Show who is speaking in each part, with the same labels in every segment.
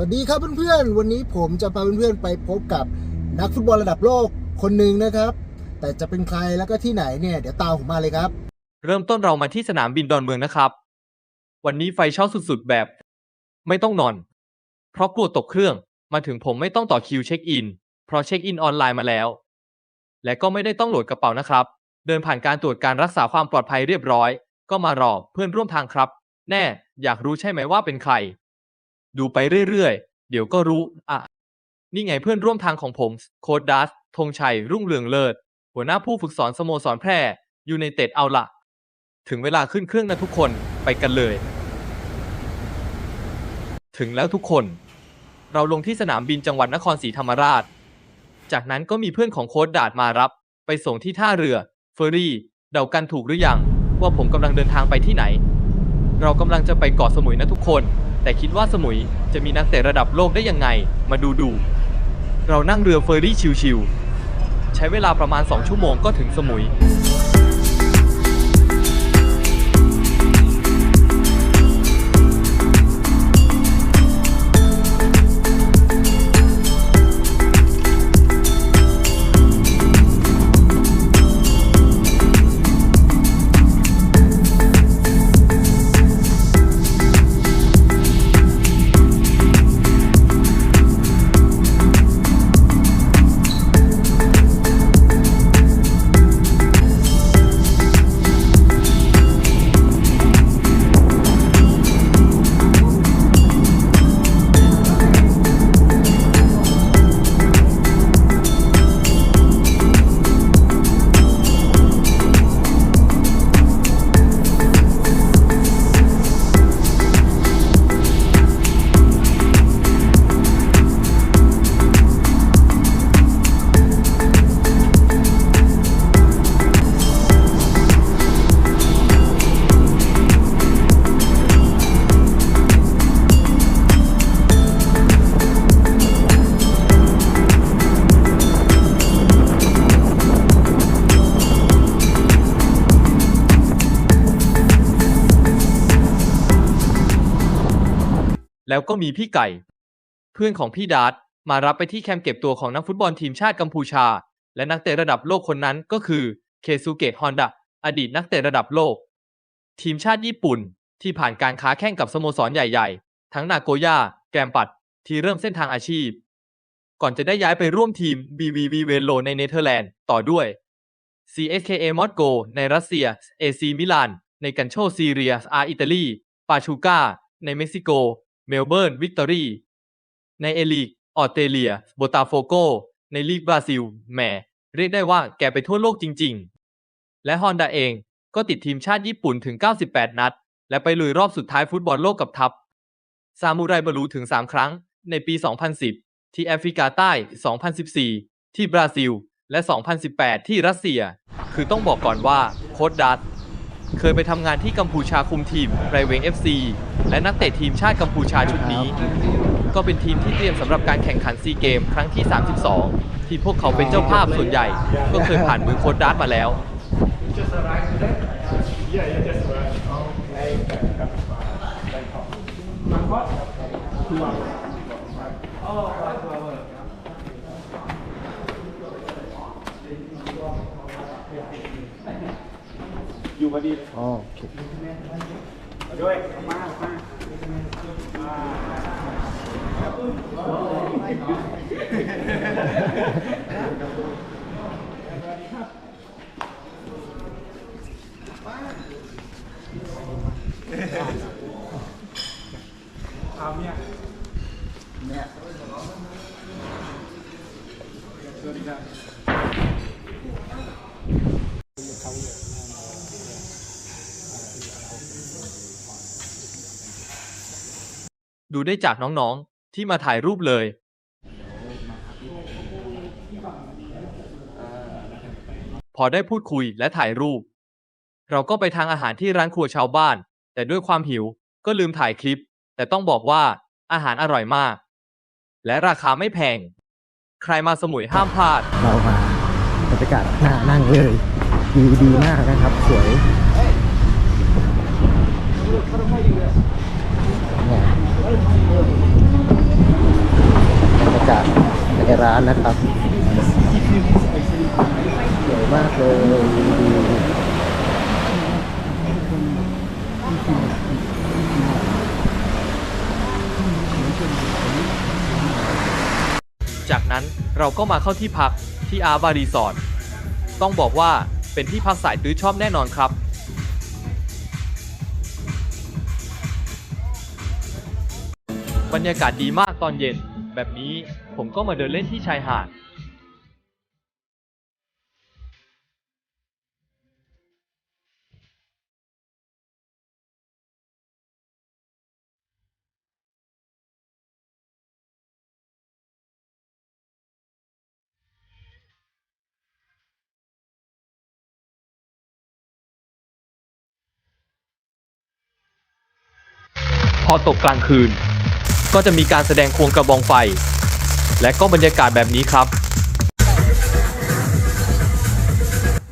Speaker 1: วัสดีครับเพื่อนๆ วันนี้ผมจะพาเพื่อนๆไปพบกับนักฟุตบอลระดับโลกคนหนึ่งนะครับ แต่จะเป็นใครแล้วก็ที่ไหนเนี่ยเดี๋ยวตามผมมาเลยครับ
Speaker 2: เริ่มต้นเรามาที่สนามบินดอนเมืองนะครับ วันนี้ไฟเช่าสุดๆแบบ ไม่ต้องนอน เพราะกลัวตกเครื่องมาถึงผมไม่ต้องต่อคิวเช็คอิน เพราะเช็คอินออนไลน์มาแล้ว และก็ไม่ได้ต้องโหลดกระเป๋านะครับ เดินผ่านการตรวจการรักษาความปลอดภัยเรียบร้อย ก็มารอเพื่อนร่วมทางครับ แน่ อยากรู้ใช่ไหมว่าเป็นใคร ดูไปเรื่อยๆ เดี๋ยวก็รู้ อะ นี่ไงเพื่อนร่วมทางของผม โค้ดดัสธงชัย รุ่งเรืองเลิศ หัวหน้าผู้ฝึกสอนสโมสรแพร่ยูไนเต็ดเอาละถึงเวลาขึ้นเครื่องนะทุกคน ไปกันเลย ถึงแล้วทุกคน เราลงที่สนามบินจังหวัดนครศรีธรรมราช จากนั้นก็มีเพื่อนของโค้ดดาดมารับ ไปส่งที่ท่าเรือ เฟอร์รี่ เดากันถูกหรือยัง ว่าผมกำลังเดินทางไปที่ไหน เรากำลังจะไปเกาะสมุยนะทุกคน แต่คิดว่าสมุยจะมีนักเตะระดับโลกได้ยังไง มาดูดู เรานั่งเรือเฟอร์รี่ชิวๆใช้เวลาประมาณ 2 ชั่วโมงก็ถึงสมุย แล้วก็มีพี่ไก่ เพื่อนของพี่ดาร์ตมารับไปที่แคมป์เก็บตัวของนักฟุตบอลทีมชาติกัมพูชา และนักเตะระดับโลกคนนั้นก็คือเคซูเกะฮอนดะอดีตนักเตะระดับโลก ทีมชาติญี่ปุ่นที่ผ่านการค้าแข่งกับสโมสรใหญ่ๆ ทั้งนาโกย่า แกรมปัด ที่เริ่มเส้นทางอาชีพ ก่อนจะได้ย้ายไปร่วมทีม BVV เวนโลในเนเธอร์แลนด์ต่อด้วย CSKA มอสโก ในรัสเซีย AC มิลาน ในกันโชซีเรียอาอิตาลี ปาชูก้าในเม็กซิโก เมลเบิร์นวิกตอรีในเอลีกออสเตรเลียโบตาโฟโก ในลีกบราซิลแหมเรียกได้ว่าแกไปทั่วโลกจริง ๆ และฮอนดาเองก็ติดทีมชาติญี่ปุ่นถึง 98 นัด และไปลุยรอบสุดท้ายฟุตบอลโลกกับทัพ ซามูไรบรูถึง 3 ครั้ง ในปี 2010 ที่แอฟริกาใต้ 2014 ที่บราซิล และ 2018 ที่รัสเซีย คือต้องบอกก่อนว่าโค้ดดัตเคยไปทำงานที่กัมพูชาคุมทีมไรเวง FC และนักเตะทีมชาติกัมพูชาชุดนี้ ก็เป็นทีมที่เตรียมสำหรับการแข่งขันซีเกมครั้งที่ 32 ที่พวกเขาเป็นเจ้าภาพส่วนใหญ่ ก็เคยผ่านมือโค้ดดัตมาแล้ว
Speaker 3: อยู่พอดีเลย
Speaker 1: อ๋อโอเค
Speaker 3: ด้วยมามาเอาเนี่ยเนี่ยสวัสดีครับ
Speaker 2: ดูได้จากน้องๆ ที่มาถ่ายรูปเลย พอได้พูดคุยและถ่ายรูป เราก็ไปทางอาหารที่ร้านครัวชาวบ้าน แต่ด้วยความหิวก็ลืมถ่ายคลิป แต่ต้องบอกว่าอาหารอร่อยมาก และราคาไม่แพง ใครมาสมุยห้ามพลาด
Speaker 1: เรามาบรรยากาศน่านั่งเลยวิวดีมากนะครับ สวยเนี่ย ร้านนะครับสวยมากเลย
Speaker 2: จากนั้นเราก็มาเข้าที่พักที่อาร์บารีสอร์ทต้องบอกว่าเป็นที่พักสายตื้อชอบแน่นอนครับ บรรยากาศดีมากตอนเย็นแบบนี้ ผมก็มาเดินเล่นที่ชายหาดพอตกกลางคืน ก็จะมีการแสดงควงกระบองไฟ และก็บรรยากาศแบบนี้ครับ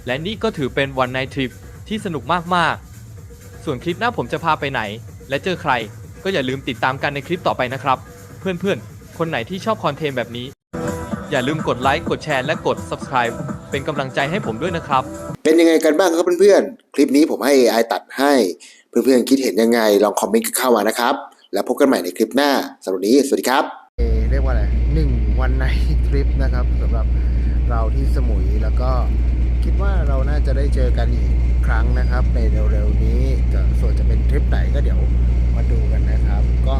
Speaker 2: และนี่ก็ถือเป็นวันไนทริปที่สนุกมากๆ ส่วนคลิปหน้าผมจะพาไปไหน และเจอใคร ก็อย่าลืมติดตามกันในคลิปต่อไปนะครับ เพื่อนๆ คนไหนที่ชอบคอนเทนต์แบบนี้ อย่าลืมกดไลค์กดแชร์และกด subscribe เป็นกำลังใจให้ผมด้วยนะครับ
Speaker 1: เป็นยังไงกันบ้างครับเพื่อนๆ คลิปนี้ผมให้ AI ตัดให้ เพื่อนๆ คิดเห็นยังไง ลองคอมเมนต์เข้ามานะครับ แล้วพบกันใหม่ในคลิปหน้าสำหรับวันนี้ สวัสดีครับ รียกว่าอะไรหนึ่งวันในทริปนะครับสำหรับเราที่สมุยแล้วก็คิดว่าเราน่าจะได้เจอกันอีกครั้งนะครับ ในเร็วๆนี้ส่วนจะเป็นทริปไหนก็เดี๋ยวมาดูกันนะครับ ก็